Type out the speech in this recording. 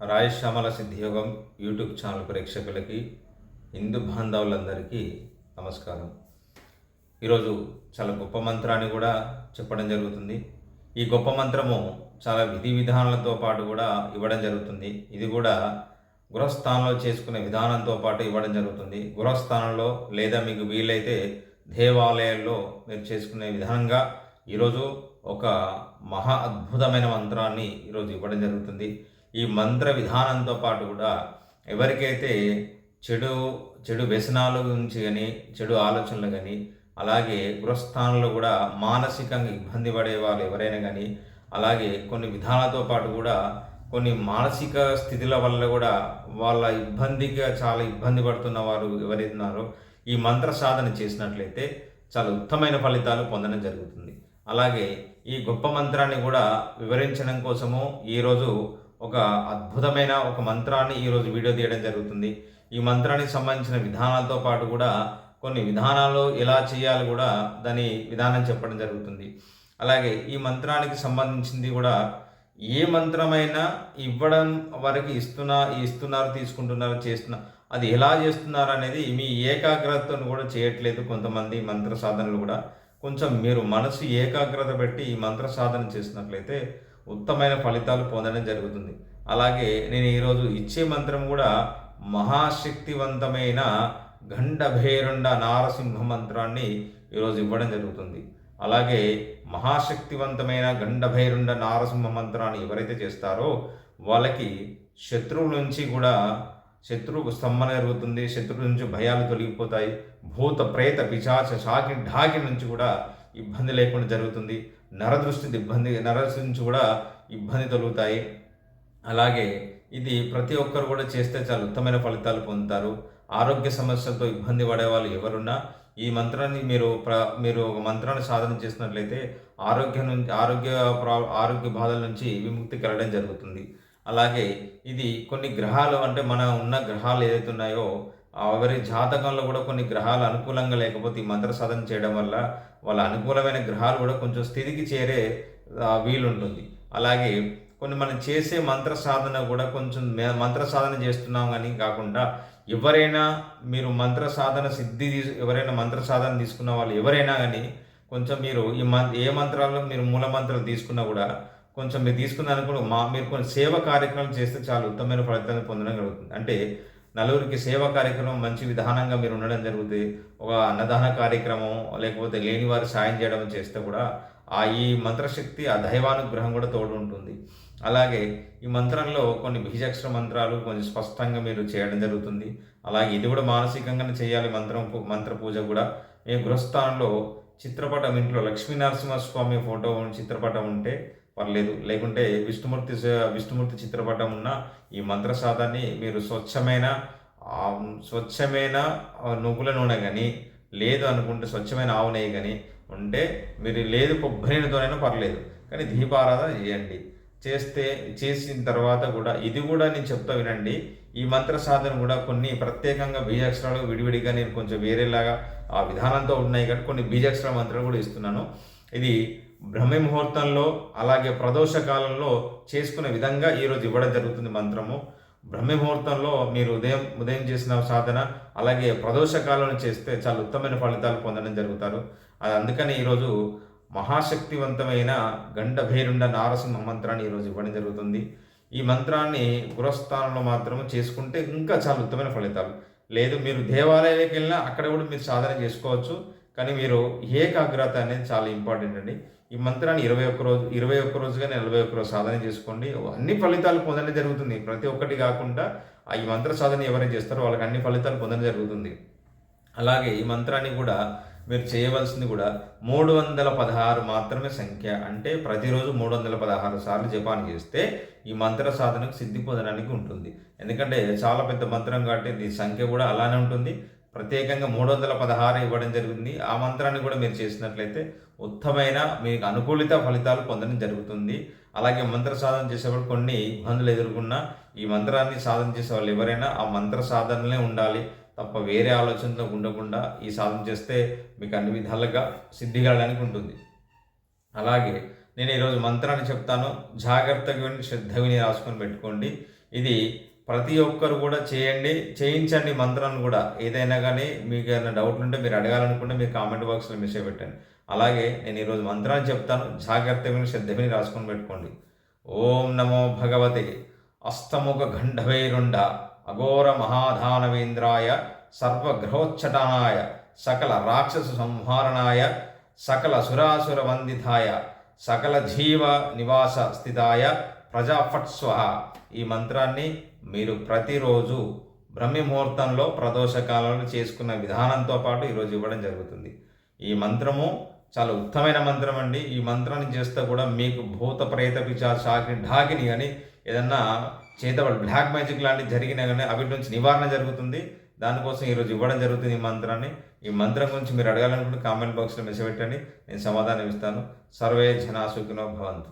రాయశ్యామల సిద్ధియోగం YouTube channel ప్రేక్షకులకి హిందూ బాంధవులందరికీ నమస్కారం. ఈరోజు చాలా గొప్ప మంత్రాన్ని కూడా చెప్పడం జరుగుతుంది. ఈ గొప్ప మంత్రము చాలా విధి విధానాలతో పాటు కూడా ఇవ్వడం జరుగుతుంది. ఇది కూడా గృహస్థానంలో చేసుకునే విధానంతో పాటు ఇవ్వడం జరుగుతుంది. గృహస్థానంలో లేదా మీకు వీలైతే దేవాలయాల్లో మీరు చేసుకునే విధానంగా ఈరోజు ఒక మహా అద్భుతమైన మంత్రాన్ని ఈరోజు ఇవ్వడం జరుగుతుంది. ఈ మంత్ర విధానంతో పాటు కూడా ఎవరికైతే చెడు చెడు వ్యసనాల గురించి కానీ చెడు ఆలోచనలు కానీ అలాగే గృహస్థానంలో కూడా మానసికంగా ఇబ్బంది పడే వాళ్ళు ఎవరైనా కానీ అలాగే కొన్ని విధానాలతో పాటు కూడా కొన్ని మానసిక స్థితుల వల్ల కూడా వాళ్ళ ఇబ్బందిగా చాలా ఇబ్బంది పడుతున్న వారు ఎవరైతున్నారో ఈ మంత్ర సాధన చేసినట్లయితే చాలా ఉత్తమైన ఫలితాలు పొందడం జరుగుతుంది. అలాగే ఈ గొప్ప మంత్రాన్ని కూడా వివరించడం కోసము ఈరోజు ఒక అద్భుతమైన ఒక మంత్రాన్ని ఈరోజు వీడియో తీయడం జరుగుతుంది. ఈ మంత్రానికి సంబంధించిన విధానాలతో పాటు కూడా కొన్ని విధానాలు ఎలా చేయాలి కూడా దాని విధానం చెప్పడం జరుగుతుంది. అలాగే ఈ మంత్రానికి సంబంధించింది కూడా ఏ మంత్రమైనా ఇవ్వడం వరకు ఇస్తున్నా ఇస్తున్నారు తీసుకుంటున్నారు చేస్తున్నా అది ఎలా చేస్తున్నారు అనేది మీ ఏకాగ్రతను కూడా చేయట్లేదు కొంతమంది మంత్ర సాధనలు కూడా. కొంచెం మీరు మనసు ఏకాగ్రత పెట్టి ఈ మంత్ర సాధన చేసినట్లయితే ఉత్తమైన ఫలితాలు పొందడం జరుగుతుంది. అలాగే నేను ఈరోజు ఇచ్చే మంత్రం కూడా మహాశక్తివంతమైన గండభేరుండ నారసింహ మంత్రాన్ని ఈరోజు ఇవ్వడం జరుగుతుంది. అలాగే మహాశక్తివంతమైన గండభైరుండ నారసింహ మంత్రాన్ని ఎవరైతే చేస్తారో వాళ్ళకి శత్రువు నుంచి కూడా శత్రువు స్తంభన జరుగుతుంది. శత్రువు నుంచి భయాలు తొలగిపోతాయి. భూత ప్రేత పిశాచ షాకి ఢాకి నుంచి కూడా ఇబ్బంది లేకుండా జరుగుతుంది. నరదృష్టి ఇబ్బంది నరదృష్టి నుంచి కూడా ఇబ్బంది తొలుగుతాయి. అలాగే ఇది ప్రతి ఒక్కరు కూడా చేస్తే చాలా ఉత్తమైన ఫలితాలు పొందుతారు. ఆరోగ్య సమస్యలతో ఇబ్బంది పడేవాళ్ళు ఎవరున్నా ఈ మంత్రాన్ని మీరు ప్ర మీరు ఒక మంత్రాన్ని సాధన చేసినట్లయితే ఆరోగ్యం నుంచి ఆరోగ్య ప్రా ఆరోగ్య బాధల నుంచి విముక్తి కలగడం జరుగుతుంది. అలాగే ఇది కొన్ని గ్రహాలు అంటే మన ఉన్న గ్రహాలు ఏదైతే ఉన్నాయో ఎవరి జాతకంలో కూడా కొన్ని గ్రహాలు అనుకూలంగా లేకపోతే ఈ మంత్ర సాధన చేయడం వల్ల వాళ్ళ అనుకూలమైన గ్రహాలు కూడా కొంచెం స్థితికి చేరే వీలుంటుంది. అలాగే కొన్ని మనం చేసే మంత్ర సాధన కూడా కొంచెం మే- మంత్ర సాధన చేస్తున్నాం కానీ కాకుండా ఎవరైనా మీరు మంత్ర సాధన సిద్ధి ఎవరైనా మంత్ర సాధన తీసుకున్న వాళ్ళు ఎవరైనా కానీ కొంచెం మీరు ఈ మం ఏ మంత్రాల్లో మీరు మూల మంత్రాలు తీసుకున్నా కూడా కొంచెం మీరు తీసుకున్న కూడా మా మీరు కొన్ని సేవ కార్యక్రమం చేస్తే చాలా ఉత్తమమైన ఫలితాన్ని పొందడం జరుగుతుంది. అంటే నలుగురికి సేవా కార్యక్రమం మంచి విధానంగా మీరు ఉండడం జరుగుతుంది. ఒక అన్నదాన కార్యక్రమం లేకపోతే లేని వారు సాయం చేయడం చేస్తే కూడా ఆ ఈ మంత్రశక్తి ఆ దైవానుగ్రహం కూడా తోడు ఉంటుంది. అలాగే ఈ మంత్రంలో కొన్ని బీజాక్షర మంత్రాలు కొంచెం స్పష్టంగా మీరు చేయడం జరుగుతుంది. అలాగే ఇది కూడా మానసికంగానే చేయాలి మంత్రం పూ- మంత్ర పూజ కూడా. మీ గృహస్థానంలో చిత్రపటం ఇంట్లో లక్ష్మీనరసింహస్వామి ఫోటో చిత్రపటం ఉంటే పర్లేదు. లేకుంటే విష్ణుమూర్తి విష్ణుమూర్తి చిత్రపటం ఉన్న ఈ మంత్రసాదాన్ని మీరు స్వచ్ఛమైన స్వచ్ఛమైన నువ్వుల నూనె కానీ లేదు అనుకుంటే స్వచ్ఛమైన ఆవు నెయ్యి కానీ ఉంటే మీరు లేదు కొబ్బరి నూనెతోనైనా పర్లేదు. కానీ దీపారాధన చేయండి. చేస్తే చేసిన తర్వాత కూడా ఇది కూడా నేను చెప్తా వినండి. ఈ మంత్ర సాధన కూడా కొన్ని ప్రత్యేకంగా బీజాక్షరాలు విడివిడిగా నేను కొంచెం వేరేలాగా ఆ విధానంతో ఉన్నాయి కానీ కొన్ని బీజాక్షర మంత్రాలు కూడా ఇస్తున్నాను. ఇది బ్రహ్మ ముహూర్తంలో అలాగే ప్రదోష కాలంలో చేసుకునే విధంగా ఈరోజు ఇవ్వడం జరుగుతుంది మంత్రము. బ్రహ్మ ముహూర్తంలో మీరు ఉదయం ఉదయం చేసిన సాధన అలాగే ప్రదోష కాలంలో చేస్తే చాలా ఉత్తమమైన ఫలితాలు పొందడం జరుగుతారు. అది అందుకని ఈరోజు మహాశక్తివంతమైన గండభైరుండ నారసింహ మంత్రాన్ని ఈరోజు ఇవ్వడం జరుగుతుంది. ఈ మంత్రాన్ని గృహస్థానంలో మాత్రం చేసుకుంటే ఇంకా చాలా ఉత్తమైన ఫలితాలు. లేదు మీరు దేవాలయాలకు వెళ్ళినా అక్కడ కూడా మీరు సాధన చేసుకోవచ్చు. కానీ మీరు ఏకాగ్రత అనేది చాలా ఇంపార్టెంట్ అండి. ఈ మంత్రాన్ని ఇరవై ఒక్క రోజు ఇరవై ఒక్క రోజుగా నలభై ఒక్క రోజు సాధన చేసుకోండి. అన్ని ఫలితాలు పొందడం జరుగుతుంది. ప్రతి ఒక్కటి కాకుండా ఆ ఈ మంత్ర సాధన ఎవరైతే చేస్తారో వాళ్ళకి అన్ని ఫలితాలు పొందడం జరుగుతుంది. అలాగే ఈ మంత్రాన్ని కూడా మీరు చేయవలసింది కూడా మూడు వందల పదహారు మాత్రమే సంఖ్య. అంటే ప్రతిరోజు మూడు వందల పదహారు సార్లు జపాన్ని చేస్తే ఈ మంత్ర సాధనకు సిద్ధి పొందడానికి ఉంటుంది. ఎందుకంటే చాలా పెద్ద మంత్రం కాబట్టి దీని సంఖ్య కూడా అలానే ఉంటుంది. ప్రత్యేకంగా మూడు వందల పదహారు ఇవ్వడం జరిగింది. ఆ మంత్రాన్ని కూడా మీరు చేసినట్లయితే ఉత్తమైన మీకు అనుకూలిత ఫలితాలు పొందడం జరుగుతుంది. అలాగే మంత్ర సాధన చేసేవాళ్ళు కొన్ని ఇబ్బందులు ఎదుర్కొన్నా ఈ మంత్రాన్ని సాధన చేసే వాళ్ళు ఎవరైనా ఆ మంత్ర సాధనలే ఉండాలి. తప్ప వేరే ఆలోచనలో ఉండకుండా ఈ సాధన చేస్తే మీకు అన్ని విధాలుగా సిద్ధి కలగడానికి ఉంటుంది. అలాగే నేను ఈరోజు మంత్రాన్ని చెప్తాను. జాగ్రత్తగా విని శ్రద్ధ విని రాసుకొని పెట్టుకోండి. ఇది ప్రతి ఒక్కరు కూడా చేయండి చేయించండి మంత్రాన్ని కూడా. ఏదైనా కానీ మీకు ఏమైనా డౌట్ ఉంటే మీరు అడగాలనుకుంటే మీరు కామెంట్ బాక్స్లో మెసేజ్ పెట్టండి. అలాగే నేను ఈరోజు మంత్రాన్ని చెప్తాను. జాగ్రత్తగా విని రాసుకొని పెట్టుకోండి. ఓం నమో భగవతే. అస్తముఖ గండభైరుండ అఘోర మహాధానవేంద్రాయ. సర్వగ్రహోచ్చటనాయ సకల రాక్షస సంహారణాయ. సకల సురాసుర వందితాయ. సకల జీవ నివాస స్థితాయ. ప్రజాఫట్స్వ ఈ మంత్రాన్ని మీరు ప్రతిరోజు బ్రహ్మి ముహూర్తంలో ప్రదోషకాలను చేసుకున్న విధానంతో పాటు ఈరోజు ఇవ్వడం జరుగుతుంది. ఈ మంత్రము చాలా ఉత్తమైన మంత్రం అండి. ఈ మంత్రాన్ని చేస్తే కూడా మీకు భూత ప్రేత పిచా షాకిని ఢాకిని కానీ ఏదన్నా చేత బ్లాక్ మ్యాజిక్ లాంటివి జరిగినా కానీ అవి నుంచి నివారణ జరుగుతుంది. దానికోసం ఈరోజు ఇవ్వడం జరుగుతుంది ఈ మంత్రాన్ని. ఈ మంత్రం గురించి మీరు అడగాలనుకుంటే కామెంట్ బాక్స్లో మెసేజ్ పెట్టండి. నేను సమాధానం ఇస్తాను. సర్వే జనా సుఖినో భవంతు.